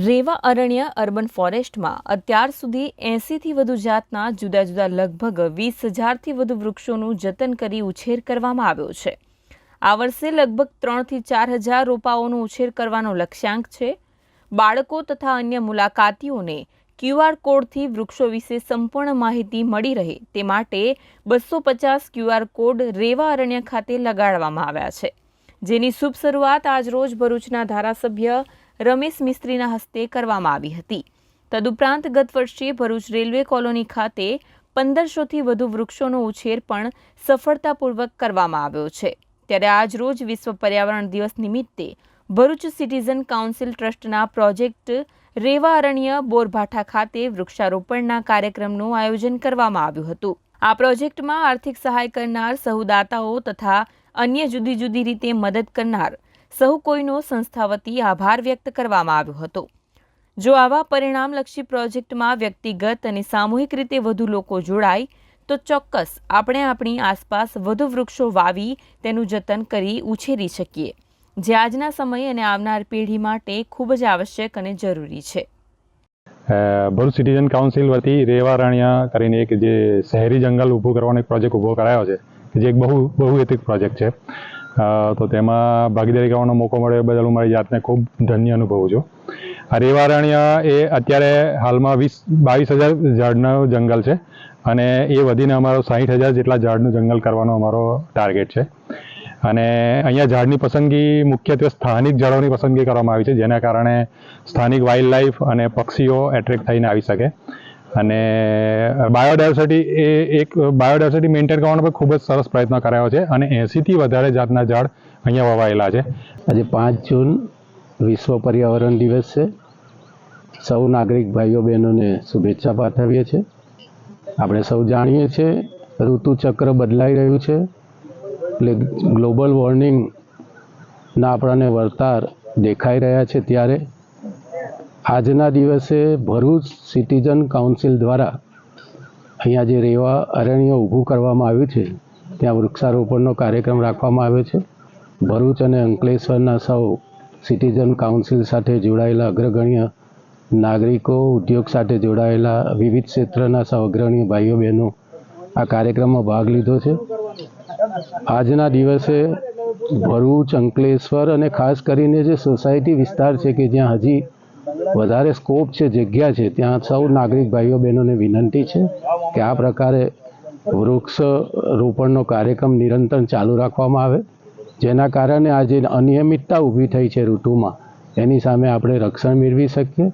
રેવા Aranya urban ફોરેસ્ટમાં અત્યાર સુધી એંસીથી વધુ જાતના જુદા જુદા લગભગ વીસ હજારથી વધુ વૃક્ષોનું જતન કરી ઉછેર કરવામાં આવ્યો છે. આ વર્ષે લગભગ ત્રણથી ચાર હજાર રોપાઓનો ઉછેર કરવાનો લક્ષ્યાંક છે. બાળકો તથા અન્ય મુલાકાતીઓને ક્યુઆર કોડથી વૃક્ષો વિશે સંપૂર્ણ માહિતી મળી રહે તે માટે બસો પચાસ ક્યુઆર કોડ રેવા અરણ્ય ખાતે લગાડવામાં આવ્યા છે. જેની શુભ શરૂઆત આજરોજ ભરૂચના ધારાસભ્ય રમેશ મિસ્ત્રીના હસ્તે કરવામાં આવી હતી. તદુપરાંત ગત વર્ષે ભરૂચ રેલવે કોલોની ખાતે પંદરસોથી વધુ વૃક્ષોનો ઉછેર પણ સફળતાપૂર્વક કરવામાં આવ્યો છે. ત્યારે આજરોજ વિશ્વ પર્યાવરણ દિવસ નિમિત્તે ભરૂચ સિટીઝન કાઉન્સિલ ટ્રસ્ટના પ્રોજેક્ટ રેવા અરણ્ય બોરભાઠા ખાતે વૃક્ષારોપણના કાર્યક્રમનું આયોજન કરવામાં આવ્યું હતું. આ પ્રોજેક્ટમાં આર્થિક સહાય કરનાર સહુદાતાઓ તથા અન્ય જુદી જુદી રીતે મદદ કરનાર સહુ કોઈનો સંસ્થા વતી આભાર વ્યક્ત કરવામાં આવ્યો હતો. જો આવા પરિણામલક્ષી પ્રોજેક્ટમાં વ્યક્તિગત અને સામૂહિક રીતે વધુ લોકો જોડાય, તો ચોક્કસ આપણે આપણી આસપાસ વધુ વૃક્ષો વાવી તેનું જતન કરી ઉછેરી શકીએ. જે આજના સમય અને આવનાર પેઢી માટે ખૂબ જ આવશ્યક અને જરૂરી છે. ભરૂચ સિટીઝન કાઉન્સિલ વતી રેવારણિયા કરીને એક જે શહેરી જંગલ ઊભું કરવાનો એક પ્રોજેક્ટ ઊભો કરાયો છે, જે એક બહુ બહુહેતુક પ્રોજેક્ટ છે. તો તેમાં ભાગીદારી કરવાનો મોકો મળ્યો એ બદલ હું મારી જાતને ખૂબ ધન્ય અનુભવું છું. આ એ અત્યારે હાલમાં વીસ, બાવીસ હજાર ઝાડનું જંગલ છે અને એ વધીને અમારો સાહીઠ હજાર જેટલા ઝાડનું જંગલ કરવાનો અમારો ટાર્ગેટ છે. અને અહીંયા ઝાડની પસંદગી મુખ્યત્વે સ્થાનિક ઝાડોની પસંદગી કરવામાં આવી છે, જેના કારણે સ્થાનિક વાઇલ્ડ લાઈફ અને પક્ષીઓ એટ્રેક્ટ થઈને આવી શકે. અને બાયોડાયવર્સિટી એ એક બાયોડાયવર્સિટી મેન્ટેન કરવાનો પણ ખૂબ જ સરસ પ્રયત્ન કરાયો છે અને એંસીથી વધારે જાતના ઝાડ અહીંયા વવાયેલા છે. આજે પાંચ જૂન વિશ્વ પર્યાવરણ દિવસ છે. સૌ નાગરિક ભાઈઓ બહેનોને શુભેચ્છા પાઠવીએ છીએ. આપણે સૌ જાણીએ છીએ, ઋતુચક્ર બદલાઈ રહ્યું છે. એટલે ગ્લોબલ વોર્મિંગના આપણને વર્તાર દેખાઈ રહ્યા છે ત્યારે. આજના દિવસે ભરૂચ સિટીઝન કાઉન્સિલ દ્વારા અહીંયા જે રેવા અરણ્ય ઊભું કરવામાં આવ્યું છે, ત્યાં વૃક્ષારોપણનો કાર્યક્રમ રાખવામાં આવ્યો છે. ભરૂચ અને અંકલેશ્વરના સૌ સિટીઝન કાઉન્સિલ સાથે જોડાયેલા અગ્રગણ્ય નાગરિકો, ઉદ્યોગ સાથે જોડાયેલા વિવિધ ક્ષેત્રના સૌ અગ્રણીય ભાઈઓ બહેનો આ કાર્યક્રમમાં ભાગ લીધો છે. આજના દિવસે ભરૂચ, અંકલેશ્વર અને ખાસ કરીને જે સોસાયટી વિસ્તાર છે કે જ્યાં હજી વધારે સ્કોપ છે, જગ્યા છે, ત્યાં સૌ નાગરિક ભાઈઓ બહેનોને વિનંતી છે કે આ પ્રકારે વૃક્ષ રોપણનો કાર્યક્રમ નિરંતર ચાલુ રાખવામાં આવે. જેના કારણે આ જે અનિયમિતતા ઊભી થઈ છે ઋતુમાં. એની સામે આપણે રક્ષણ મેળવી શકીએ.